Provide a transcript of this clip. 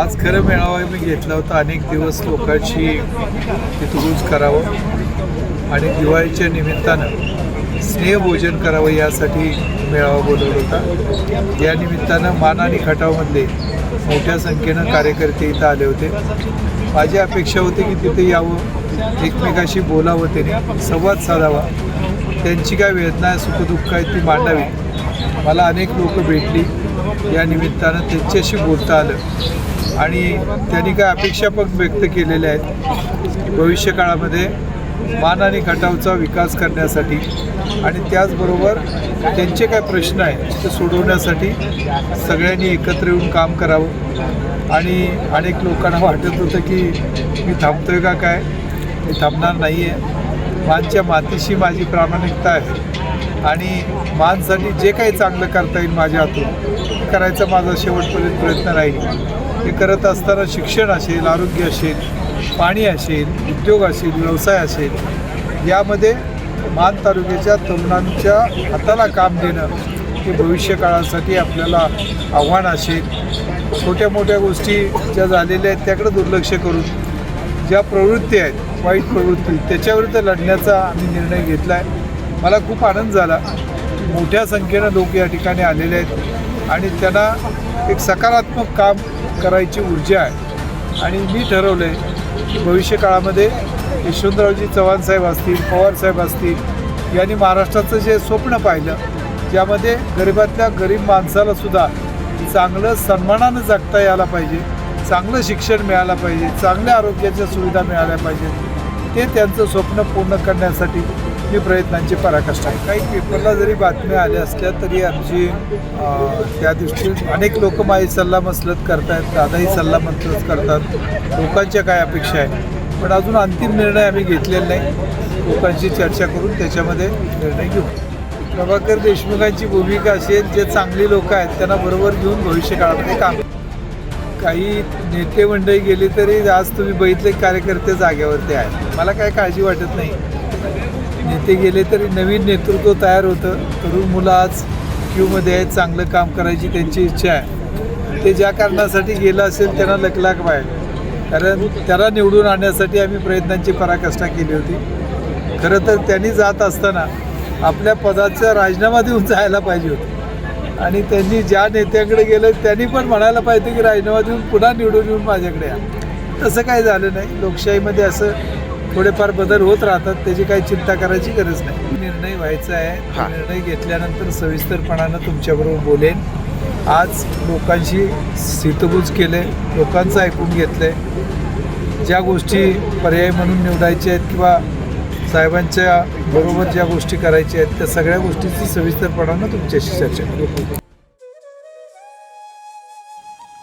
आज खरं मेळावा मी घेतला होता. अनेक दिवस लोकांशी हितगुज करावं आणि दिवाळीच्या निमित्तानं स्नेहभोजन करावं यासाठी मेळावा बोलवला होता. या निमित्तानं मान आणि खटावमधले मोठ्या संख्येनं कार्यकर्ते इथं आले होते. माझी अपेक्षा होती की तिथे यावं एकमेकाशी बोलावं त्याने संवाद साधावा. त्यांची काय वेदना आहे सुखदुःख आहे ती मांडावी. मला अनेक लोक भेटली. या निमित्तानं त्यांच्याशी बोलता आलं. आणि त्यांनी काय अपेक्षा पण व्यक्त केलेल्या आहेत. की भविष्य काळामध्ये मान आणि खटावचा विकास करण्यासाठी आणि त्याचबरोबर त्यांचे काय प्रश्न आहेत ते सोडवण्यासाठी सगळ्यांनी एकत्र येऊन काम करावं. आणि अनेक लोकांना वाटत होतं की मी थांबतोय का काय? मी थांबणार नाही आहे मानच्या मातीशी माझी प्रामाणिकता आहे. आणि मानसाठी जे काही चांगलं करता येईल माझ्या हातून करायचा माझा शेवटपर्यंत प्रयत्न राहील. हे करत असताना शिक्षण असेल आरोग्य असेल पाणी असेल उद्योग असेल व्यवसाय असेल यामध्ये मान तालुक्याच्या तरुणांच्या हाताला काम देणं हे भविष्यकाळासाठी आपल्याला आव्हान असेल. छोट्या मोठ्या गोष्टी ज्या झालेल्या आहेत त्याकडे दुर्लक्ष करून ज्या प्रवृत्ती आहेत वाईट प्रवृत्ती त्याच्याविरुद्ध लढण्याचा आम्ही निर्णय घेतला आहे मला खूप आनंद झाला. मोठ्या संख्येनं लोक या ठिकाणी आलेले आहेत आणि त्यांना एक सकारात्मक काम करायची ऊर्जा आहे. आणि मी ठरवलं आहे की भविष्यकाळामध्ये यशवंतरावजी चव्हाण साहेब असतील पवार साहेब असतील यांनी महाराष्ट्राचं जे स्वप्न पाहिलं ज्यामध्ये गरिबातल्या गरीब माणसाला सुद्धा चांगलं सन्मानानं जगता यायला पाहिजे चांगलं शिक्षण मिळालं पाहिजे चांगल्या आरोग्याच्या सुविधा मिळाल्या पाहिजेत ते त्यांचं स्वप्न पूर्ण करण्यासाठी ही प्रयत्नांची पराकाष्ठा आहे. काही पेपरला जरी बातम्या आल्या असल्या तरी आमची त्या दृष्टीने अनेक लोक माझी सल्लामसलत करतायत दादाही सल्लामसलत करतात. लोकांच्या काय अपेक्षा आहे पण अजून अंतिम निर्णय आम्ही घेतलेला नाही. लोकांशी चर्चा करून त्याच्यामध्ये निर्णय घेऊ. प्रभाकर देशमुखांची भूमिका असेल जे चांगली लोक आहेत त्यांना बरोबर घेऊन भविष्यकाळामध्ये काम काही नेते मंडळी गेली तरी आज तुम्ही बघितले कार्यकर्ते जागेवरती आहेत. मला काय काळजी वाटत नाही. नेते गेले तरी नवीन नेतृत्व तयार होतं. तरुण मुलं आज क्यूमध्ये आहेत चांगलं काम करायची त्यांची इच्छा आहे. ते ज्या कारणासाठी गेलं असेल त्यांना लकलाक बाहेर. कारण त्याला निवडून आणण्यासाठी आम्ही प्रयत्नांची पराकाष्ठा केली होती. खरं तर त्यांनी जात असताना आपल्या पदाचा राजीनामा देऊन जायला पाहिजे होतं. आणि त्यांनी ज्या नेत्याकडे गेलं त्यांनी पण म्हणायला पाहिजे की राजीनामा देऊन पुन्हा निवडून येऊन माझ्याकडे या. तसं काही झालं नाही. लोकशाहीमध्ये असं थोडेफार बदल होत राहतात त्याची काही चिंता करायची गरज नाही. निर्णय व्हायचा आहे निर्णय घेतल्यानंतर सविस्तरपणानं तुमच्याबरोबर बोलेन. आज लोकांशी हितगुज केले लोकांचं ऐकून घेतलंय. ज्या गोष्टी पर्याय म्हणून निवडायच्या आहेत किंवा साहेबांच्या बरोबर ज्या गोष्टी करायच्या आहेत त्या सगळ्या गोष्टीची सविस्तरपणानं तुमच्याशी चर्चा करू.